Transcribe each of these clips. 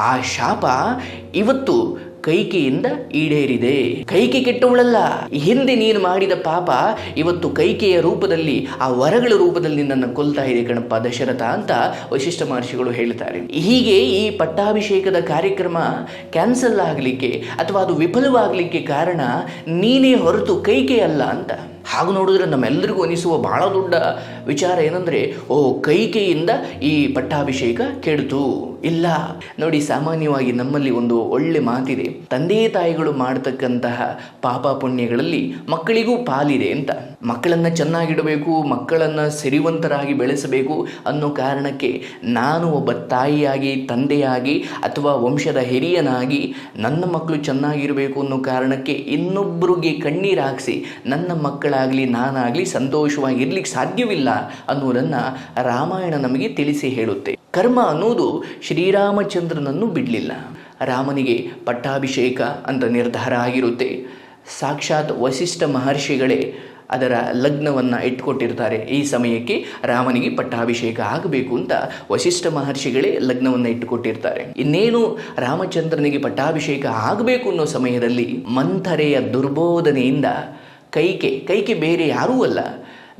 ಆ ಶಾಪ ಇವತ್ತು ಕೈಕೆಯಿಂದ ಈಡೇರಿದೆ. ಕೈಕಿ ಕೆಟ್ಟವಳಲ್ಲ. ಹಿಂದೆ ನೀನು ಮಾಡಿದ ಪಾಪ ಇವತ್ತು ಕೈಕೆಯ ರೂಪದಲ್ಲಿ, ಆ ವರಗಳ ರೂಪದಲ್ಲಿ ನನ್ನ ಕೊಲ್ತಾ ಇದೆ ಕಣಪ್ಪ ದಶರಥ ಅಂತ ವಶಿಷ್ಠ ಮಹರ್ಷಿಗಳು ಹೇಳ್ತಾರೆ. ಹೀಗೆ ಈ ಪಟ್ಟಾಭಿಷೇಕದ ಕಾರ್ಯಕ್ರಮ ಕ್ಯಾನ್ಸಲ್ ಆಗಲಿಕ್ಕೆ ಅಥವಾ ಅದು ವಿಫಲವಾಗಲಿಕ್ಕೆ ಕಾರಣ ನೀನೇ ಹೊರತು ಕೈಕೆ ಅಲ್ಲ ಅಂತ. ಹಾಗೂ ನೋಡಿದ್ರೆ ನಮ್ಮೆಲ್ಲರಿಗೂ ಅನಿಸುವ ಬಹಳ ದೊಡ್ಡ ವಿಚಾರ ಏನಂದ್ರೆ, ಓ, ಕೈಕೆಯಿಂದ ಈ ಪಟ್ಟಾಭಿಷೇಕ ಕೆಡ್ತು. ಇಲ್ಲ. ನೋಡಿ, ಸಾಮಾನ್ಯವಾಗಿ ನಮ್ಮಲ್ಲಿ ಒಂದು ಒಳ್ಳೆ ಮಾತಿದೆ. ತಂದೆ ತಾಯಿಗಳು ಮಾಡತಕ್ಕಂತಹ ಪಾಪ ಪುಣ್ಯಗಳಲ್ಲಿ ಮಕ್ಕಳಿಗೂ ಪಾಲಿದೆ ಅಂತ. ಮಕ್ಕಳನ್ನ ಚೆನ್ನಾಗಿಡಬೇಕು, ಮಕ್ಕಳನ್ನ ಸಿರಿವಂತರಾಗಿ ಬೆಳೆಸಬೇಕು ಅನ್ನೋ ಕಾರಣಕ್ಕೆ ನಾನು ಒಬ್ಬ ತಾಯಿಯಾಗಿ, ತಂದೆಯಾಗಿ ಅಥವಾ ವಂಶದ ಹಿರಿಯನಾಗಿ ನನ್ನ ಮಕ್ಕಳು ಚೆನ್ನಾಗಿರಬೇಕು ಅನ್ನೋ ಕಾರಣಕ್ಕೆ ಇನ್ನೊಬ್ಬರಿಗೆ ಕಣ್ಣೀರು ಹಾಕಿಸಿ ನನ್ನ ಮಕ್ಕಳಾಗಲಿ, ನಾನಾಗಲಿ ಸಂತೋಷವಾಗಿ ಇರಲಿಕ್ಕೆ ಸಾಧ್ಯವಿಲ್ಲ ಅನ್ನೋದನ್ನು ರಾಮಾಯಣ ನಮಗೆ ತಿಳಿಸಿ ಹೇಳುತ್ತೆ. ಕರ್ಮ ಅನ್ನೋದು ಶ್ರೀರಾಮಚಂದ್ರನನ್ನು ಬಿಡಲಿಲ್ಲ. ರಾಮನಿಗೆ ಪಟ್ಟಾಭಿಷೇಕ ಅಂತ ನಿರ್ಧಾರ ಆಗಿರುತ್ತೆ. ಸಾಕ್ಷಾತ್ ವಸಿಷ್ಠ ಮಹರ್ಷಿಗಳೇ ಅದರ ಲಗ್ನವನ್ನು ಇಟ್ಕೊಟ್ಟಿರ್ತಾರೆ. ಈ ಸಮಯಕ್ಕೆ ರಾಮನಿಗೆ ಪಟ್ಟಾಭಿಷೇಕ ಆಗಬೇಕು ಅಂತ ವಶಿಷ್ಠ ಮಹರ್ಷಿಗಳೇ ಲಗ್ನವನ್ನು ಇಟ್ಟುಕೊಟ್ಟಿರ್ತಾರೆ ಇನ್ನೇನು ರಾಮಚಂದ್ರನಿಗೆ ಪಟ್ಟಾಭಿಷೇಕ ಆಗಬೇಕು ಅನ್ನೋ ಸಮಯದಲ್ಲಿ ಮಂಥರೆಯ ದುರ್ಬೋಧನೆಯಿಂದ ಕೈಕೆ ಕೈಕೆ ಬೇರೆ ಯಾರೂ ಅಲ್ಲ,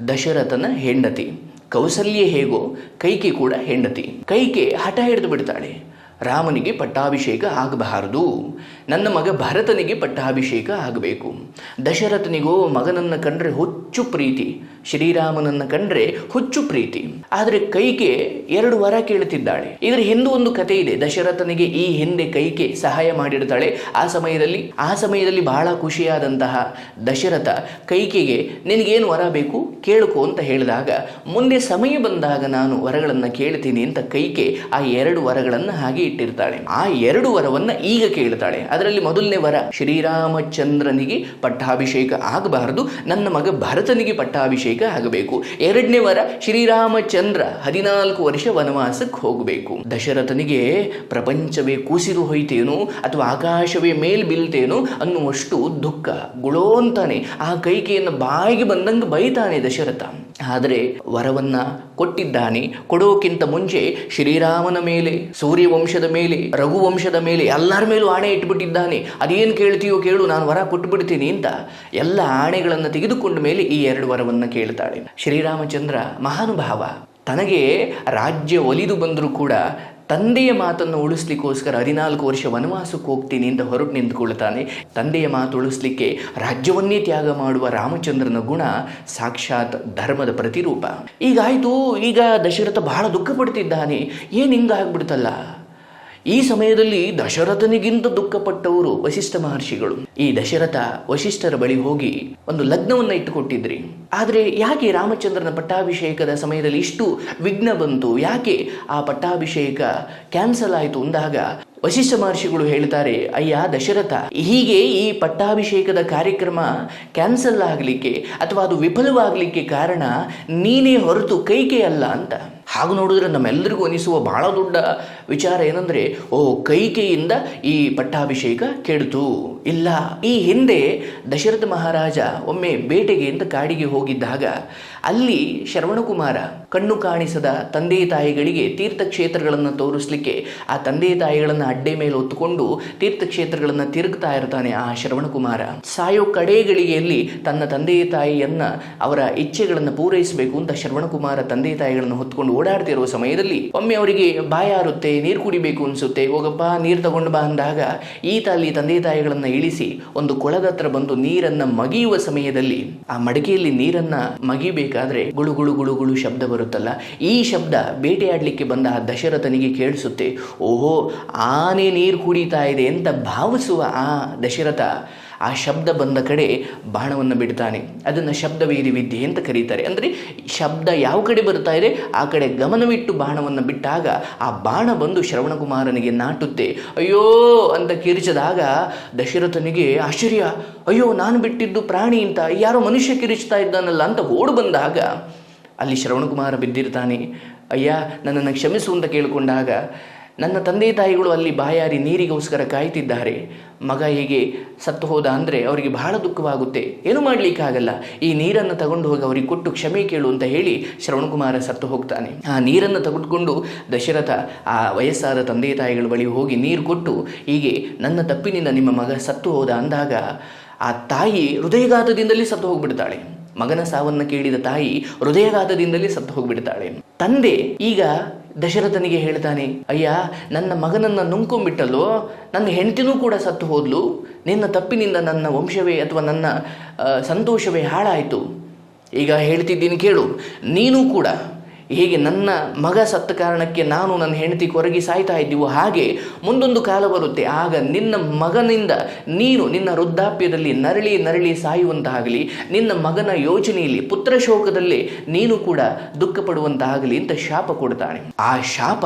ದಶರಥನ ಹೆಂಡತಿ, ಕೌಸಲ್ಯ ಹೇಗೋ ಕೈಕೆ ಕೂಡ ಹೆಂಡತಿ. ಕೈಕೆ ಹಠ ಹಿಡಿದು ಬಿಡ್ತಾಳೆ. ರಾಮನಿಗೆ ಪಟ್ಟಾಭಿಷೇಕ ಆಗಬಾರದು. ನನ್ನ ಮಗ ಭರತನಿಗೆ ಪಟ್ಟಾಭಿಷೇಕ ಆಗಬೇಕು. ದಶರಥನಿಗೋ ಮಗನನ್ನು ಕಂಡ್ರೆ ಹುಚ್ಚು ಪ್ರೀತಿ. ಶ್ರೀರಾಮನನ್ನು ಕಂಡ್ರೆ ಹುಚ್ಚು ಪ್ರೀತಿ. ಆದರೆ ಕೈಕೆ ಎರಡು ವರ ಕೇಳುತ್ತಿದ್ದಾಳೆ ಇದರ ಹಿಂದೂ ಒಂದು ಕಥೆ ಇದೆ. ದಶರಥನಿಗೆ ಈ ಹಿಂದೆ ಕೈಕೆ ಸಹಾಯ ಮಾಡಿರ್ತಾಳೆ. ಆ ಸಮಯದಲ್ಲಿ ಆ ಸಮಯದಲ್ಲಿ ಬಹಳ ಖುಷಿಯಾದಂತಹ ದಶರಥ ಕೈಕೆಗೆ ನಿನಗೇನು ವರ ಬೇಕು? ಕೇಳಕೋ ಅಂತ ಹೇಳಿದಾಗ, ಮುಂದೆ ಸಮಯ ಬಂದಾಗ ನಾನು ವರಗಳನ್ನು ಕೇಳ್ತೀನಿ ಅಂತ ಕೈಕೆ ಆ ಎರಡು ವರಗಳನ್ನು ಹಾಗೆ ಇಟ್ಟಿರ್ತಾಳೆ. ಆ ಎರಡು ವರವನ್ನ ಈಗ ಕೇಳ್ತಾಳೆ. ಅದರಲ್ಲಿ ಮೊದಲನೇ ವರ, ಶ್ರೀರಾಮಚಂದ್ರನಿಗೆ ಪಟ್ಟಾಭಿಷೇಕ ಆಗಬಾರದು. ನನ್ನ ಮಗ ಭರತನಿಗೆ ಪಟ್ಟಾಭಿಷೇಕ ಆಗಬೇಕು. ಎರಡನೇ ವರ ಶ್ರೀರಾಮಚಂದ್ರ ಹದಿನಾಲ್ಕು ವರ್ಷ ವನವಾಸಕ್ಕೆ ಹೋಗಬೇಕು. ದಶರಥನಿಗೆ ಪ್ರಪಂಚವೇ ಕೂಸಿದು ಹೋಯ್ತೇನು ಅಥವಾ ಆಕಾಶವೇ ಮೇಲ್ ಬೀಳ್ತೇನೋ ಅನ್ನುವಷ್ಟು ದುಃಖ. ಗುಳೋ ಅಂತಾನೆ. ಆ ಕೈಕೆಯನ್ನು ಬಾಯಿಗೆ ಬಂದಂಗೆ ಬೈತಾನೆ ದಶರಥ. ಆದರೆ ವರವನ್ನ ಕೊಟ್ಟಿದ್ದಾನೆ. ಕೊಡೋಕ್ಕಿಂತ ಮುಂಚೆ ಶ್ರೀರಾಮನ ಮೇಲೆ, ಸೂರ್ಯವಂಶದ ಮೇಲೆ, ರಘುವಂಶದ ಮೇಲೆ ಎಲ್ಲರ ಮೇಲೂ ಆಣೆ ಇಟ್ಬಿಟ್ಟಿದ್ದಾನೆ. ಅದೇನು ಕೇಳ್ತೀಯೋ ಕೇಳು, ನಾನು ವರ ಕೊಟ್ಟುಬಿಡ್ತೀನಿ ಅಂತ. ಎಲ್ಲ ಆಣೆಗಳನ್ನು ತೆಗೆದುಕೊಂಡ ಮೇಲೆ ಈ ಎರಡು ವರವನ್ನು ಕೇಳ್ತಾಳೆ ಶ್ರೀರಾಮಚಂದ್ರ ಮಹಾನುಭಾವ, ತನಗೆ ರಾಜ್ಯ ಒಲಿದು ಬಂದರೂ ಕೂಡ ತಂದೆಯ ಮಾತನ್ನು ಉಳಿಸ್ಲಿಕ್ಕೋಸ್ಕರ ಹದಿನಾಲ್ಕು ವರ್ಷ ವನವಾಸಕ್ಕೆ ಹೋಗ್ತೀನಿ ಅಂತ ಹೊರಟು ನಿಂತ್ಕೊಳ್ತಾನೆ. ತಂದೆಯ ಮಾತು ಉಳಿಸ್ಲಿಕ್ಕೆ ರಾಜ್ಯವನ್ನೇ ತ್ಯಾಗ ಮಾಡುವ ರಾಮಚಂದ್ರನ ಗುಣ ಸಾಕ್ಷಾತ್ ಧರ್ಮದ ಪ್ರತಿರೂಪ. ಈಗಾಯ್ತು ಈಗ ದಶರಥ ಬಹಳ ದುಃಖ ಪಡ್ತಿದ್ದಾನೆ ಏನು ಹಿಂಗಾಗ್ಬಿಡ್ತಲ್ಲ? ಈ ಸಮಯದಲ್ಲಿ ದಶರಥನಿಗಿಂತ ದುಃಖಪಟ್ಟವರು ವಶಿಷ್ಠ ಮಹರ್ಷಿಗಳು. ಈ ದಶರಥ ವಶಿಷ್ಠರ ಬಳಿ ಹೋಗಿ ಒಂದು ಲಗ್ನವನ್ನ ಇಟ್ಟುಕೊಟ್ಟಿದ್ರಿ. ಆದರೆ ಯಾಕೆ ರಾಮಚಂದ್ರನ ಪಟ್ಟಾಭಿಷೇಕದ ಸಮಯದಲ್ಲಿ ಇಷ್ಟು ವಿಘ್ನ ಬಂತು? ಯಾಕೆ ಆ ಪಟ್ಟಾಭಿಷೇಕ ಕ್ಯಾನ್ಸಲ್ ಆಯಿತು ಅಂದಾಗ ವಶಿಷ್ಠ ಮಹರ್ಷಿಗಳು ಹೇಳ್ತಾರೆ, ಅಯ್ಯ, ದಶರಥ, ಹೀಗೆ ಈ ಪಟ್ಟಾಭಿಷೇಕದ ಕಾರ್ಯಕ್ರಮ ಕ್ಯಾನ್ಸಲ್ ಆಗಲಿಕ್ಕೆ ಅಥವಾ ಅದು ವಿಫಲವಾಗಲಿಕ್ಕೆ ಕಾರಣ ನೀನೇ ಹೊರತು ಕೈಕೆ ಅಲ್ಲ ಅಂತ. ಹಾಗೂ ನೋಡಿದ್ರೆ ನಮ್ಮೆಲ್ಲರಿಗೂ ಅನಿಸುವ ಬಹಳ ದೊಡ್ಡ ವಿಚಾರ ಏನಂದರೆ ಓ ಕೈಕೆಯಿಂದ ಈ ಪಟ್ಟಾಭಿಷೇಕ ಕೆಡ್ತು ಇಲ್ಲ. ಈ ಹಿಂದೆ ದಶರಥ ಮಹಾರಾಜ ಒಮ್ಮೆ ಬೇಟೆಗೆ ಅಂತ ಕಾಡಿಗೆ ಹೋಗಿದ್ದಾಗ ಅಲ್ಲಿ ಶರವಣಕುಮಾರ ಕಣ್ಣು ಕಾಣಿಸದ ತಂದೆ ತಾಯಿಗಳಿಗೆ ತೀರ್ಥಕ್ಷೇತ್ರಗಳನ್ನು ತೋರಿಸ್ಲಿಕ್ಕೆ ಆ ತಂದೆ ತಾಯಿಗಳನ್ನು ಅಡ್ಡೆ ಮೇಲೆ ಹೊತ್ತುಕೊಂಡು ತೀರ್ಥಕ್ಷೇತ್ರಗಳನ್ನು ತಿರುಗ್ತಾ ಇರ್ತಾನೆ ಆ ಶರವಣಕುಮಾರ. ಸಾಯೋ ಕಡೆಗಳಿಗೆಯಲ್ಲಿ ತನ್ನ ತಂದೆ ತಾಯಿಯನ್ನ ಅವರ ಇಚ್ಛೆಗಳನ್ನು ಪೂರೈಸಬೇಕು ಅಂತ ಶರವಣಕುಮಾರ ತಂದೆ ತಾಯಿಗಳನ್ನು ಹೊತ್ಕೊಂಡು ಓಡಾಡ್ತಿರುವ ಸಮಯದಲ್ಲಿ ಒಮ್ಮೆ ಅವರಿಗೆ ಬಾಯಾರುತ್ತೆ, ನೀರು ಕುಡಿಬೇಕು ಅನ್ಸುತ್ತೆ. ಹೋಗಪ್ಪ, ನೀರು ತಗೊಂಡು ಬಾ ಅಂದಾಗ ಈತ ಅಲ್ಲಿ ತಂದೆ ತಾಯಿಗಳನ್ನ ಇಳಿಸಿ ಒಂದು ಕೊಳದ ಹತ್ರ ಬಂದು ನೀರನ್ನ ಮಗಿಯುವ ಸಮಯದಲ್ಲಿ ಆ ಮಡಕೆಯಲ್ಲಿ ನೀರನ್ನ ಮಗಿಬೇಕಾದ್ರೆ ಗುಳು ಗುಳು ಗುಳು ಗುಳು ಶಬ್ದ ಬರುತ್ತಲ್ಲ. ಈ ಶಬ್ದ ಬೇಟೆಯಾಡ್ಲಿಕ್ಕೆ ಬಂದ ಆ ದಶರಥನಿಗೆ ಕೇಳಿಸುತ್ತೆ, ಓಹೋ, ಆನೆ ನೀರು ಕುಡಿತಾ ಇದೆ ಅಂತ ಭಾವಿಸುವ ಆ ದಶರಥ ಆ ಶಬ್ದ ಬಂದ ಕಡೆ ಬಾಣವನ್ನು ಬಿಡ್ತಾನೆ. ಅದನ್ನು ಶಬ್ದವೇರಿ ವಿದ್ಯೆ ಅಂತ ಕರೀತಾರೆ. ಅಂದರೆ ಶಬ್ದ ಯಾವ ಕಡೆ ಬರ್ತಾ ಇದೆ? ಆ ಕಡೆ ಗಮನವಿಟ್ಟು ಬಾಣವನ್ನು ಬಿಟ್ಟಾಗ ಆ ಬಾಣ ಬಂದು ಶ್ರವಣಕುಮಾರನಿಗೆ ನಾಟುತ್ತೆ. ಅಯ್ಯೋ ಅಂತ ಕಿರಿಚಿದಾಗ ದಶರಥನಿಗೆ ಆಶ್ಚರ್ಯ. ಅಯ್ಯೋ, ನಾನು ಬಿಟ್ಟಿದ್ದು ಪ್ರಾಣಿ ಅಂತ. ಯಾರೋ ಮನುಷ್ಯ ಕಿರಿಚ್ತಾ ಇದ್ದಾನಲ್ಲ ಅಂತ ಓಡು ಬಂದಾಗ ಅಲ್ಲಿ ಶ್ರವಣಕುಮಾರ ಬಿದ್ದಿರ್ತಾನೆ. ಅಯ್ಯ, ನನ್ನನ್ನು ಕ್ಷಮಿಸು ಅಂತ ಕೇಳಿಕೊಂಡಾಗ ನನ್ನ ತಂದೆ ತಾಯಿಗಳು ಅಲ್ಲಿ ಬಾಯಾರಿ ನೀರಿಗೋಸ್ಕರ ಕಾಯ್ತಿದ್ದಾರೆ. ಮಗ ಹೀಗೆ ಸತ್ತು ಹೋದ ಅಂದರೆ ಅವರಿಗೆ ಬಹಳ ದುಃಖವಾಗುತ್ತೆ. ಏನು ಮಾಡಲಿಕ್ಕಾಗಲ್ಲ? ಈ ನೀರನ್ನು ತಗೊಂಡು ಹೋಗಿ ಅವರಿಗೆ ಕೊಟ್ಟು ಕ್ಷಮೆ ಕೇಳು ಅಂತ ಹೇಳಿ ಶ್ರವಣಕುಮಾರ ಸತ್ತು ಹೋಗ್ತಾನೆ. ಆ ನೀರನ್ನು ತೆಗೆದುಕೊಂಡು ದಶರಥ, ಆ ವಯಸ್ಸಾದ ತಂದೆ ತಾಯಿಗಳ ಬಳಿ ಹೋಗಿ ನೀರು ಕೊಟ್ಟು ಹೀಗೆ ನನ್ನ ತಪ್ಪಿನಿಂದ ನಿಮ್ಮ ಮಗ ಸತ್ತು ಹೋದ ಅಂದಾಗ ಆ ತಾಯಿ ಹೃದಯಘಾತದಿಂದಲೇ ಸತ್ತು ಹೋಗ್ಬಿಡ್ತಾಳೆ. ಮಗನ ಸಾವನ್ನು ಕೇಳಿದ ತಾಯಿ ಹೃದಯಘಾತದಿಂದಲೇ ಸತ್ತು ಹೋಗ್ಬಿಡ್ತಾಳೆ. ತಂದೆ ಈಗ ದಶರಥನಿಗೆ ಹೇಳ್ತಾನೆ, ಅಯ್ಯ, ನನ್ನ ಮಗನನ್ನು ನುಂಕೊಂಬಿಟ್ಟಲು ನನ್ನ ಹೆಂಡತಿನೂ ಕೂಡ ಸತ್ತು ಹೋದ್ಲು. ನಿನ್ನ ತಪ್ಪಿನಿಂದ ನನ್ನ ವಂಶವೇ ಅಥವಾ ನನ್ನ ಸಂತೋಷವೇ ಹಾಳಾಯಿತು. ಈಗ ಹೇಳ್ತಿದ್ದೀನಿ ಕೇಳು, ನೀನು ಕೂಡ ಹೇಗೆ ನನ್ನ ಮಗ ಸತ್ತ ಕಾರಣಕ್ಕೆ ನಾನು ನನ್ನ ಹೆಂಡತಿ ಕೊರಗಿ ಸಾಯ್ತಾ ಇದ್ದೀವೋ ಹಾಗೆ ಮುಂದೊಂದು ಕಾಲ ಬರುತ್ತೆ. ಆಗ ನಿನ್ನ ಮಗನಿಂದ ನೀನು ನಿನ್ನ ವೃದ್ಧಾಪ್ಯದಲ್ಲಿ ನರಳಿ ನರಳಿ ಸಾಯುವಂತಾಗಲಿ, ನಿನ್ನ ಮಗನ ಯೋಚನೆಯಲ್ಲಿ ಪುತ್ರ ಶೋಕದಲ್ಲಿ ನೀನು ಕೂಡ ದುಃಖ ಪಡುವಂತಾಗಲಿ ಅಂತ ಶಾಪ ಕೊಡ್ತಾನೆ. ಆ ಶಾಪ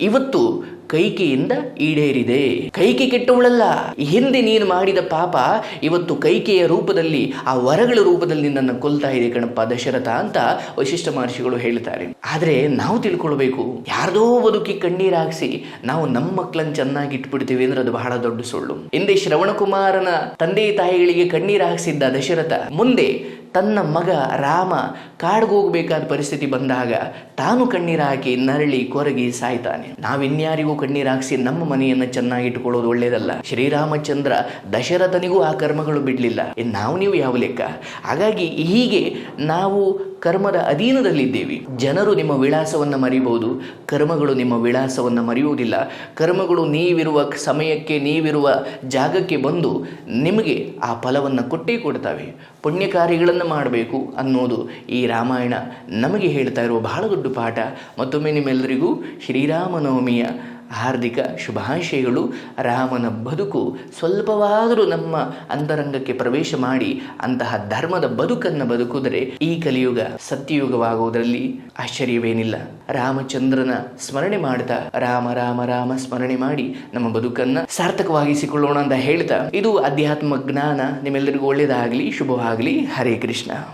ಇವತ್ತು ಕೈಕೆಯಿಂದ ಈಡೇರಿದೆ. ಕೈಕಿ ಕೆಟ್ಟವಳಲ್ಲ. ಹಿಂದೆ ನೀನು ಮಾಡಿದ ಪಾಪ ಇವತ್ತು ಕೈಕೆಯ ರೂಪದಲ್ಲಿ, ಆ ವರಗಳ ರೂಪದಲ್ಲಿ ನಿನ್ನನ್ನು ಕೊಲ್ತಾ ಇದೆ ಕಣಪ್ಪ ದಶರಥ ಅಂತ ವಶಿಷ್ಠ ಮಹರ್ಷಿಗಳು ಹೇಳ್ತಾರೆ. ಆದ್ರೆ ನಾವು ತಿಳ್ಕೊಳ್ಬೇಕು. ಯಾರದೋ ಬದುಕಿ ಕಣ್ಣೀರಾಗಿಸಿ ನಾವು ನಮ್ಮ ಮಕ್ಕಳನ್ನ ಚೆನ್ನಾಗಿ ಇಟ್ಬಿಡ್ತೀವಿ ಅಂದ್ರೆ ಅದು ಬಹಳ ದೊಡ್ಡ ಸುಳ್ಳು. ಹಿಂದೆ ಶ್ರವಣಕುಮಾರನ ತಂದೆ ತಾಯಿಗಳಿಗೆ ಕಣ್ಣೀರು ಹಾಕ್ಸಿದ್ದ ದಶರಥ ಮುಂದೆ ತನ್ನ ಮಗ ರಾಮ ಕಾಡ್ಗೋಗ್ಬೇಕಾದ ಪರಿಸ್ಥಿತಿ ಬಂದಾಗ ತಾನು ಕಣ್ಣೀರು ಹಾಕಿ ನರಳಿ ಕೊರಗಿ ಸಾಯ್ತಾನೆ. ನಾವಿನ್ಯಾರಿಗೂ ಕಣ್ಣೀರು ಹಾಕಿಸಿ ನಮ್ಮ ಮನೆಯನ್ನು ಚೆನ್ನಾಗಿ ಇಟ್ಕೊಳ್ಳೋದು ಒಳ್ಳೇದಲ್ಲ. ಶ್ರೀರಾಮಚಂದ್ರ ದಶರಥನಿಗೂ ಆ ಕರ್ಮಗಳು ಬಿಡಲಿಲ್ಲ. ನಾವು ನೀವು ಯಾವ ಲೆಕ್ಕ? ಹಾಗಾಗಿ ಹೀಗೆ ನಾವು ಕರ್ಮದ ಅಧೀನದಲ್ಲಿದ್ದೇವೆ. ಜನರು ನಿಮ್ಮ ವಿಳಾಸವನ್ನು ಮರಿಬಹುದು. ಕರ್ಮಗಳು ನಿಮ್ಮ ವಿಳಾಸವನ್ನು ಮರೆಯುವುದಿಲ್ಲ. ಕರ್ಮಗಳು ನೀವಿರುವ ಸಮಯಕ್ಕೆ, ನೀವಿರುವ ಜಾಗಕ್ಕೆ ಬಂದು ನಿಮಗೆ ಆ ಫಲವನ್ನು ಕೊಟ್ಟೇ ಕೊಡ್ತವೆ. ಪುಣ್ಯ ಕಾರ್ಯಗಳನ್ನು ಮಾಡಬೇಕು ಅನ್ನೋದು ಈ ರಾಮಾಯಣ ನಮಗೆ ಹೇಳ್ತಾ ಇರುವ ಬಹಳ ದೊಡ್ಡ ಪಾಠ. ಮತ್ತೊಮ್ಮೆ ನಿಮ್ಮೆಲ್ಲರಿಗೂ ಶ್ರೀರಾಮನವಮಿಯ ಹಾರ್ದಿಕ ಶುಭಾಶಯಗಳು. ರಾಮನ ಬದುಕು ಸ್ವಲ್ಪವಾದರೂ ನಮ್ಮ ಅಂತರಂಗಕ್ಕೆ ಪ್ರವೇಶ ಮಾಡಿ ಅಂತಹ ಧರ್ಮದ ಬದುಕನ್ನು ಬದುಕಿದರೆ ಈ ಕಲಿಯುಗ ಸತ್ಯಯುಗವಾಗುವುದರಲ್ಲಿ ಆಶ್ಚರ್ಯವೇನಿಲ್ಲ. ರಾಮಚಂದ್ರನ ಸ್ಮರಣೆ ಮಾಡ್ತಾ ರಾಮ ರಾಮ ರಾಮ ಸ್ಮರಣೆ ಮಾಡಿ ನಮ್ಮ ಬದುಕನ್ನ ಸಾರ್ಥಕವಾಗಿಸಿಕೊಳ್ಳೋಣ ಅಂತ ಹೇಳ್ತಾ, ಇದು ಅಧ್ಯಾತ್ಮ ಜ್ಞಾನ ನಿಮ್ಮೆಲ್ಲರಿಗೂ ಒಳ್ಳೆಯದಾಗಲಿ, ಶುಭವಾಗಲಿ. ಹರೇ ಕೃಷ್ಣ.